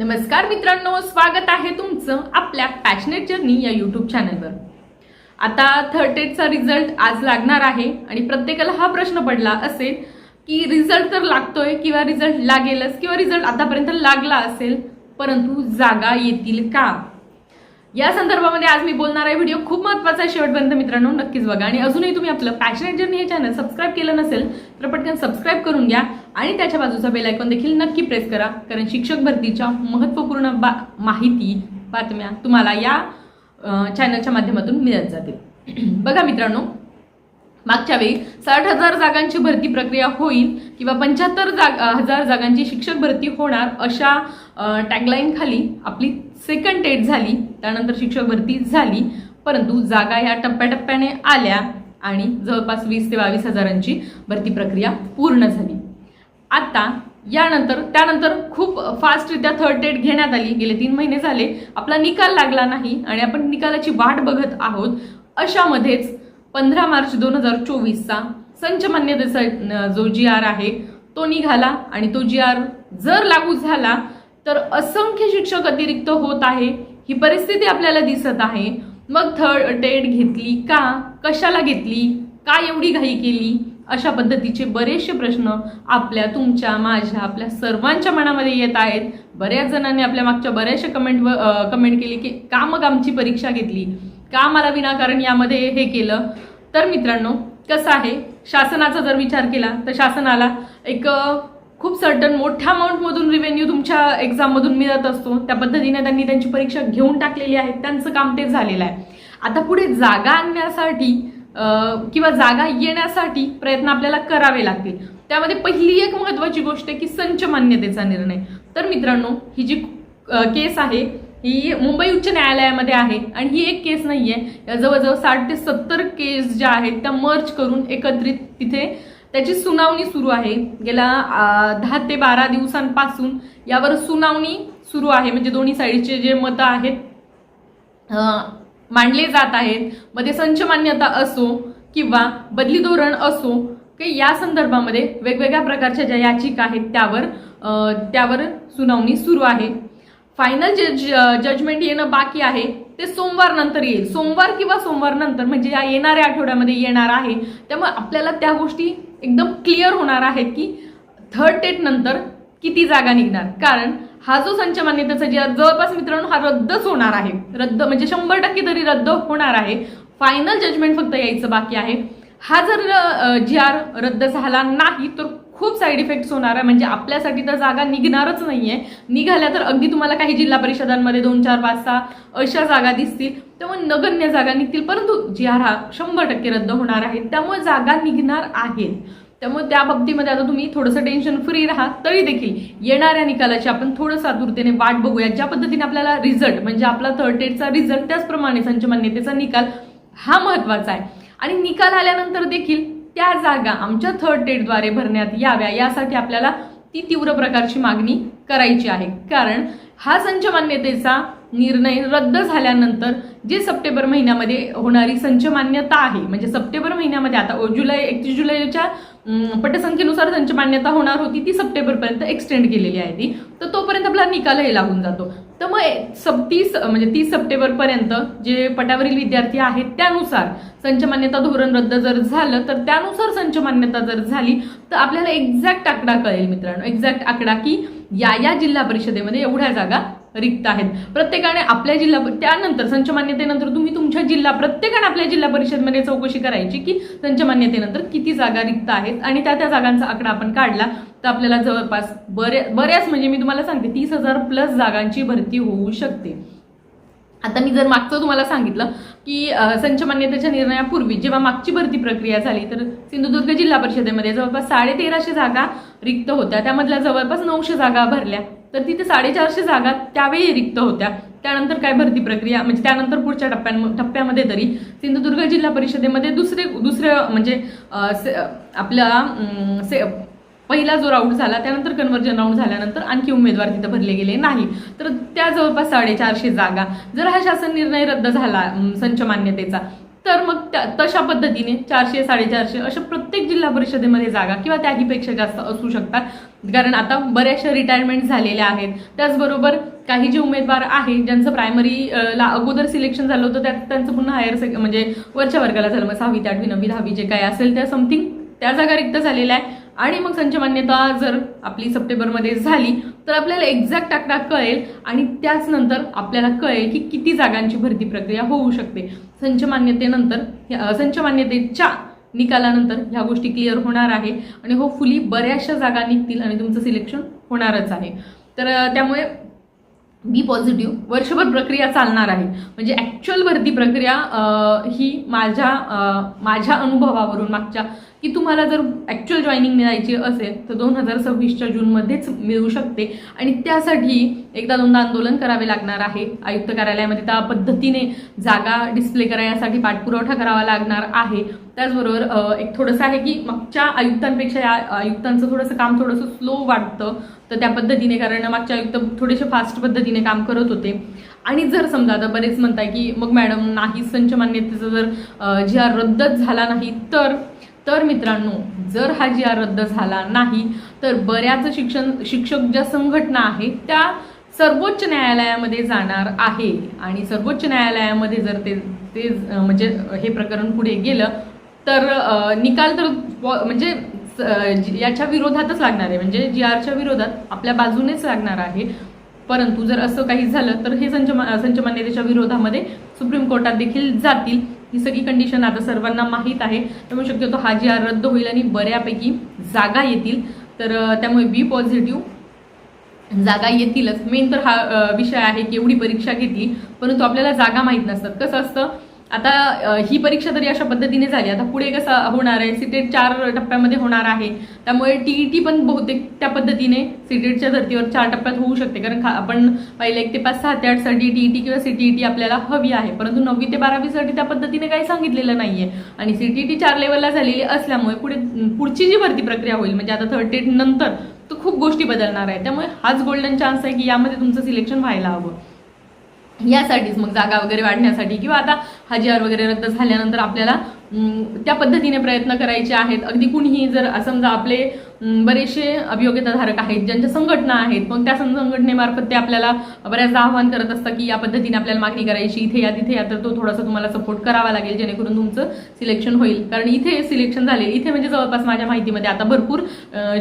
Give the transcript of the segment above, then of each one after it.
नमस्कार मित्रांनो स्वागत आहे तुमचं आपल्या पॅशनेट जर्नी या यूट्यूब चॅनलवर आता थर्ड टेटचा रिझल्ट आज लागणार आहे आणि प्रत्येकाला हा प्रश्न पडला असेल की रिझल्ट तर लागतोय किंवा रिझल्ट लागेलच किंवा रिझल्ट आतापर्यंत लागला असेल परंतु जागा येतील का? या संदर्भामध्ये आज मी बोलणार आहे. व्हिडिओ खूप महत्त्वाचा आहे. शेवटपर्यंत मित्रांनो नक्कीच बघा. आणि अजूनही तुम्ही आपलं पॅशनेट जर्नी हे चॅनल सबस्क्राईब केलं नसेल तर पटकन सबस्क्राईब करून घ्या. आणि त्याच्या बाजूचा बेल आयकॉन देखील नक्की प्रेस करा कारण शिक्षक भरतीच्या महत्त्वपूर्ण बा माहिती बातम्या तुम्हाला या चॅनलच्या माध्यमातून मिळत जातील. बघा मित्रांनो मागच्या वेळी साठ हजार जागांची भरती प्रक्रिया होईल किंवा पंच्याहत्तर जाग हजार जागांची शिक्षक भरती होणार अशा टॅगलाईन खाली आपली सेकंड डेट झाली त्यानंतर शिक्षक भरती झाली परंतु जागा या टप्प्याटप्प्याने आल्या आणि जवळपास वीस ते बावीस हजारांची भरती प्रक्रिया पूर्ण झाली. आता यानंतर त्यानंतर खूप फास्टरित्या थर्ड डेट घेण्यात आली. गेले तीन महिने झाले. आपला निकाल लागला नाही आणि आपण निकालाची वाट बघत आहोत. अशामध्येच पंधरा मार्च दोन हजार चोवीसचा संच मान्यतेचा जो जी आर आहे तो निघाला आणि तो जी आर जर लागू झाला तर असंख्य शिक्षक अतिरिक्त होत आहे. ही परिस्थिती आपल्याला दिसत आहे. मग थर्ड डेट घेतली का? कशाला घेतली? का एवढी घाई केली? अशा पद्धतीचे बरेचसे प्रश्न आपल्या तुमच्या माझ्या आपल्या सर्वांच्या मनामध्ये येत आहेत. बऱ्याच जणांनी आपल्या मागच्या बऱ्याचशा कमेंट कमेंट केली की का मग आमची परीक्षा घेतली? का मला विनाकारण यामध्ये हे केलं? तर मित्रांनो कसं आहे? शासनाचा जर विचार केला तर शासनाला एक खूप सर्टन मोठ्या अमाऊंटमधून रिव्हेन्यू तुमच्या एक्झाममधून मिळत असतो. त्या पद्धतीने त्यांनी त्यांची परीक्षा घेऊन टाकलेली आहे. त्यांचं काम तेच झालेलं आहे. आता पुढे जागा आणण्यासाठी किंवा जागा येण्यासाठी प्रयत्न आपल्याला करावे लागतील. त्यामध्ये पहिली एक महत्वाची गोष्ट आहे की संच मान्यतेचा निर्णय. तर मित्रांनो ही जी केस आहे ही मुंबई उच्च न्यायालयामध्ये आहे आणि ही एक केस नाही आहे जवळजवळ साठ ते सत्तर केस ज्या आहेत त्या मर्ज करून एकत्रित तिथे त्याची सुनावणी सुरू आहे. गेल्या दहा ते बारा दिवसांपासून यावर सुनावणी सुरू आहे. म्हणजे दोन्ही साईडचे जे मतं आहेत मांडले जात आहेत. मध्ये संच मान्यता असो किंवा बदली धोरण असो की या संदर्भामध्ये वेगवेगळ्या प्रकारच्या ज्या याचिका आहेत त्यावर त्यावर सुनावणी सुरू आहे. फायनल जज जजमेंट येणं बाकी आहे. ते सोमवार नंतर येईल. सोमवार किंवा सोमवार नंतर म्हणजे या येणाऱ्या आठवड्यामध्ये येणार आहे. त्यामुळे आपल्याला त्या गोष्टी एकदम क्लिअर होणार आहेत की थर्ड डेट नंतर किती जागा निघणार. कारण हा जो संच मान्यतेचा जी जवळपास मित्रांनो हा रद्दच होणार आहे. रद्द म्हणजे शंभर टक्के तरी रद्द होणार आहे. फायनल जजमेंट फक्त यायचं बाकी आहे. हा जर जी आर रद्द झाला नाही तर खूप साईड इफेक्ट्स होणार आहे. म्हणजे आपल्यासाठी तर जागा निघणारच नाहीये. निघाल्या तर अगदी तुम्हाला काही जिल्हा परिषदांमध्ये दोन चार पाच सहा अशा जागा दिसतील. त्यामुळे नगण्य जागा निघतील. परंतु जी आर हा शंभर टक्के रद्द होणार आहे. त्यामुळे जागा निघणार आहेत त्यामुळे त्या बाबतीमध्ये आता तुम्ही थोडंसं टेन्शन फ्री राहा तरी देखील येणाऱ्या निकालाची आपण थोडंसं आतुरतेने वाट बघूया. ज्या पद्धतीने आपल्याला रिझल्ट म्हणजे आपला थर्ड डेटचा रिझल्ट त्याचप्रमाणे संच मान्यतेचा निकाल हा महत्त्वाचा आहे. आणि निकाल आल्यानंतर देखील त्या जागा आमच्या थर्ड डेटद्वारे भरण्यात याव्या यासाठी आपल्याला ती तीव्र प्रकारची मागणी करायची आहे. कारण हा संच मान्यतेचा निर्णय रद्द झाल्यानंतर जे सप्टेंबर महिन्यामध्ये होणारी संच मान्यता आहे म्हणजे सप्टेंबर महिन्यामध्ये आता जुलै एकतीस जुलैच्या पटसंख्येनुसार संच मान्यता होणार होती ती सप्टेंबरपर्यंत एक्सटेंड केलेली आहे ती. तर तोपर्यंत आपला निकालही लागून जातो. तर मग सब तीस म्हणजे तीस सप्टेंबरपर्यंत जे पटावरील विद्यार्थी आहेत त्यानुसार संचमान्यता धोरण रद्द जर झालं तर त्यानुसार संचमान्यता जर झाली तर आपल्याला एक्झॅक्ट आकडा कळेल मित्रांनो. एक्झॅक्ट आकडा की या या जिल्हा परिषदेमध्ये एवढ्या जागा रिक्त आहेत. प्रत्येकाने आपल्या जिल्हा त्यानंतर संच मान्यतेनंतर तुम्ही तुमच्या जिल्हा प्रत्येकाने आपल्या जिल्हा परिषदमध्ये चौकशी करायची की संचमान्यतेनंतर किती जागा रिक्त आहेत आणि त्या त्या जागांचा आकडा आपण काढला तर आपल्याला जवळपास बऱ्या बऱ्याच म्हणजे मी तुम्हाला सांगते तीस हजार प्लस जागांची भरती होऊ शकते. आता मी जर मागचं तुम्हाला सांगितलं की संच मान्यतेच्या निर्णयापूर्वी जेव्हा मागची भरती प्रक्रिया झाली तर सिंधुदुर्ग जिल्हा परिषदेमध्ये जवळपास साडे तेराशे जागा रिक्त होत्या. त्यामधल्या जवळपास नऊशे जागा भरल्या. तर तिथे साडेचारशे जागा त्यावेळी रिक्त होत्या. त्यानंतर काय भरती प्रक्रिया म्हणजे त्यानंतर पुढच्या टप्प्यां टप्प्यामध्ये तरी सिंधुदुर्ग जिल्हा परिषदेमध्ये दुसरे दुसरं म्हणजे से- आपला से पहिला जो राऊंड झाला त्यानंतर कन्व्हर्जन राऊंड झाल्यानंतर आणखी उमेदवार तिथं भरले गेले नाही. तर त्या जवळपास साडेचारशे जागा. जर हा शासन निर्णय रद्द झाला संच मान्यतेचा तर मग त्या तशा पद्धतीने चारशे साडेचारशे अशा प्रत्येक जिल्हा परिषदेमध्ये जागा किंवा त्याहीपेक्षा जास्त असू शकतात. कारण आता बऱ्याचशा रिटायरमेंट झालेल्या आहेत. त्याचबरोबर काही जे उमेदवार आहेत ज्यांचं प्रायमरी ला अगोदर सिलेक्शन झालं होतं त्यात त्यांचं पुन्हा हायर सेक म्हणजे वरच्या वर्गाला झालं मग सहावी ते आठवी नववी दहावी जे काय असेल त्या समथिंग त्या जागा रिक्त झालेल्या आहे आणि मग संचमान्यता जर आपली सप्टेंबरमध्ये झाली तर आपल्याला एक्झॅक्ट आकडा कळेल आणि त्याच नंतर आपल्याला कळेल की किती जागांची भरती प्रक्रिया होऊ शकते. संचमान्यतेनंतर संचमान्यतेच्या ह्या- निकालानंतर ह्या गोष्टी क्लिअर होणार आहे आणि होपफुली बऱ्याचशा जागा निघतील आणि तुमचं सिलेक्शन होणारच आहे. तर त्यामुळे बी पॉझिटिव्ह वर्षभर प्रक्रिया चालणार आहे. म्हणजे ॲक्च्युअल भरती प्रक्रिया ही माझ्या माझ्या अनुभवावरून मागच्या की तुम्हाला जर ॲक्च्युअल जॉईनिंग मिळायची असेल तर दोन हजार सव्वीसच्या जूनमध्येच मिळू शकते. आणि त्यासाठी एकदा दोनदा आंदोलन करावे लागणार आहे. आयुक्त कार्यालयामध्ये त्या पद्धतीने जागा डिस्प्ले करण्यासाठी पाठपुरवठा करावा लागणार आहे. त्याचबरोबर एक थोडंसं आहे की मागच्या आयुक्तांपेक्षा या आयुक्तांचं थोडंसं काम थोडंसं स्लो वाटतं. तर त्या पद्धतीने कारण मागच्या आयुक्त थोडेसे फास्ट पद्धतीने काम करत होते. आणि जर समजा आता बरेच म्हणताय की मग मॅडम नाही संच मान्यतेचा जर जी आर रद्दच झाला नाही तर तर मित्रांनो जर हा जी आर रद्द झाला नाही तर बऱ्याच शिक्षण शिक्षक ज्या संघटना आहेत त्या सर्वोच्च न्यायालयामध्ये जाणार आहे. आणि सर्वोच्च न्यायालयामध्ये जर ते ते म्हणजे हे प्रकरण पुढे गेलं तर निकाल तर म्हणजे स- याच्या विरोधातच लागणार आहे. म्हणजे जी आरच्या विरोधात आपल्या बाजूनेच लागणार आहे. परंतु जर असं काही झालं तर हे संच संचमान्यतेच्या संच विरोधामध्ये सुप्रीम कोर्टात देखील जातील. ही सगळी कंडिशन आता सर्वांना माहीत आहे. त्यामुळे शक्यतो हा जी आर रद्द होईल आणि बऱ्यापैकी जागा येतील. तर त्यामुळे बी पॉझिटिव्ह जागा येतीलच. मेन तर हा विषय आहे की एवढी परीक्षा घेतली परंतु आपल्याला जागा माहीत नसतात. कसं असतं? आता ही परीक्षा तरी अशा पद्धतीने झाली. आता पुढे कसं होणार आहे? सीटेट चार टप्प्यामध्ये होणार आहे. त्यामुळे टी टी पण बहुतेक त्या पद्धतीने सीटेटच्या धर्तीवर चार टप्प्यात होऊ शकते. कारण खा- आपण पहिले एक ते पाच सहा ते आठसाठी टी टी किंवा सी टी आपल्याला हवी आहे. परंतु नववी ते बारावीसाठी त्या पद्धतीने काही सांगितलेलं नाहीये. आणि सी टी टी चार लेवलला झालेली असल्यामुळे पुढे पुढची जी भरती प्रक्रिया होईल म्हणजे आता थर्ड टेट नंतर तर खूप गोष्टी बदलणार आहे. त्यामुळे हाच गोल्डन चान्स आहे की यामध्ये तुमचं सिलेक्शन व्हायला हवं. यासाठीच मग जागा वगैरे वाढण्यासाठी किंवा आता हा वगैरे रद्द झाल्यानंतर आपल्याला त्या पद्धतीने प्रयत्न करायचे आहेत. अगदी कुणीही जर समजा आपले बरेचसे अभियोग्यताधारक आहेत ज्यांच्या संघटना आहेत मग त्या सं- संघटनेमार्फत ते आपल्याला बऱ्याचदा आव्हान करत असतात की या पद्धतीने आपल्याला मागणी करायची इथे या तिथे या तर तो थोडासा तुम्हाला सपोर्ट करावा लागेल जेणेकरून तुमचं सिलेक्शन होईल. कारण इथे सिलेक्शन झाले इथे म्हणजे जवळपास माझ्या माहितीमध्ये आता भरपूर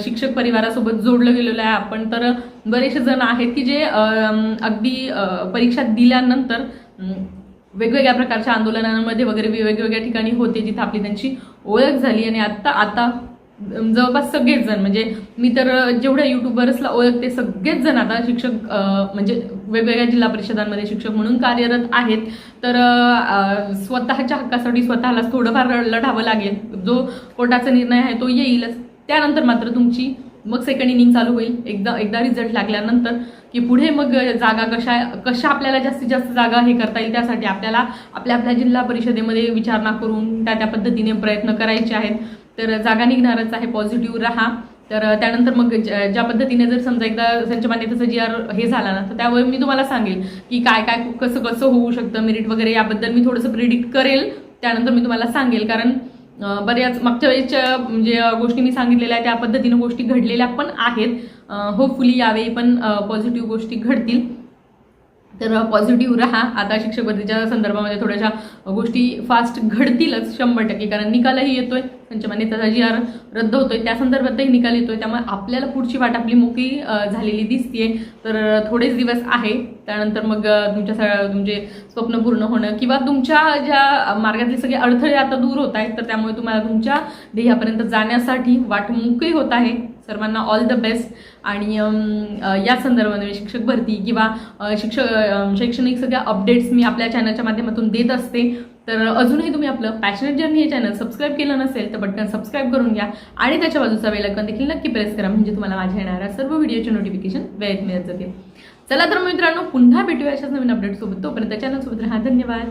शिक्षक परिवारासोबत जोडलं गेलेलं आहे आपण. तर बरेचसे जण आहेत की जे अगदी परीक्षा दिल्यानंतर वेगवेगळ्या प्रकारच्या आंदोलनांमध्ये वगैरे वेगवेगळ्या ठिकाणी होते जिथे आपली त्यांची ओळख झाली. आणि आत्ता आता जवळपास सगळेच जण म्हणजे मी तर जेवढ्या युट्यूबर्सला ओळखते सगळेच जण आता शिक्षक म्हणजे वेगवेगळ्या जिल्हा परिषदांमध्ये शिक्षक म्हणून कार्यरत आहेत. तर स्वतःच्या हक्कासाठी स्वतःलाच थोडंफार लढावं लागेल. जो कोर्टाचा निर्णय आहे तो येईलच. त्यानंतर मात्र तुमची मग सेकंड इनिंग चालू होईल. एकदा एकदा रिझल्ट लागल्यानंतर की पुढे मग जागा कशा कशा आपल्याला जास्तीत जास्त जागा हे करता येईल त्यासाठी आपल्याला आपल्या आपल्या जिल्हा परिषदेमध्ये विचारणा करून त्या त्या पद्धतीने प्रयत्न करायचे आहेत. तर जागा निघणारच आहे पॉझिटिव्ह राहा. तर त्यानंतर मग ज्या पद्धतीने जर समजा एकदा संच मान्यतेचं जी आर हे झाला ना तर त्यावर मी तुम्हाला सांगेल की काय काय कसं कसं होऊ शकतं मेरिट वगैरे याबद्दल मी थोडंसं प्रिडिक्ट करेल. त्यानंतर मी तुम्हाला सांगेल कारण बऱ्याच मागच्या वेळेच्या म्हणजे गोष्टी मी सांगितलेल्या आहेत त्या पद्धतीनं गोष्टी घडलेल्या पण आहेत. होपफुली यावेळी पण पॉझिटिव्ह गोष्टी घडतील. तर पॉझिटिव्ह राहा. आता शिक्षक भरतीच्या संदर्भामध्ये थोड्याशा गोष्टी फास्ट घडतीलच शंभर टक्के. कारण निकालही येतोय. पंचमान्यता जी आर रद्द होतोय. त्या संदर्भातही निकाल येतोय. त्यामुळे आपल्याला पुढची वाट आपली मोकळी झालेली दिसतीये. तर थोडेच दिवस आहे. त्यानंतर मग तुमच्या सगळ्या तुमचे स्वप्न पूर्ण होणं किंवा तुमच्या ज्या मार्गातले सगळे अडथळे आता दूर होत आहेत तर त्यामुळे तुम्हाला तुमच्या ध्येयापर्यंत जाण्यासाठी वाट मोकळी होत आहे. सर्वांना ऑल द बेस्ट आणि या संदर्भामध्ये शिक्षक भरती किंवा शिक्षक शैक्षणिक सगळ्या अपडेट्स मी आपल्या चॅनलच्या माध्यमातून देत असते. तर अजूनही तुम्ही आपलं पॅशनेट जर्नी हे चॅनल सबस्क्राईब केलं नसेल तर बटन सबस्क्राईब करून घ्या. आणि त्याच्या बाजूचा वेलकन देखील नक्की प्रेस करा म्हणजे तुम्हाला माझ्या येणाऱ्या सर्व व्हिडिओचे नोटिफिकेशन वेळेत मिळत जातील. चला तर मित्रांनो पुन्हा भेटूया अशाच नवीन अपडेट सोबत. तोपर्यंत चॅनलसोबत राहा. धन्यवाद.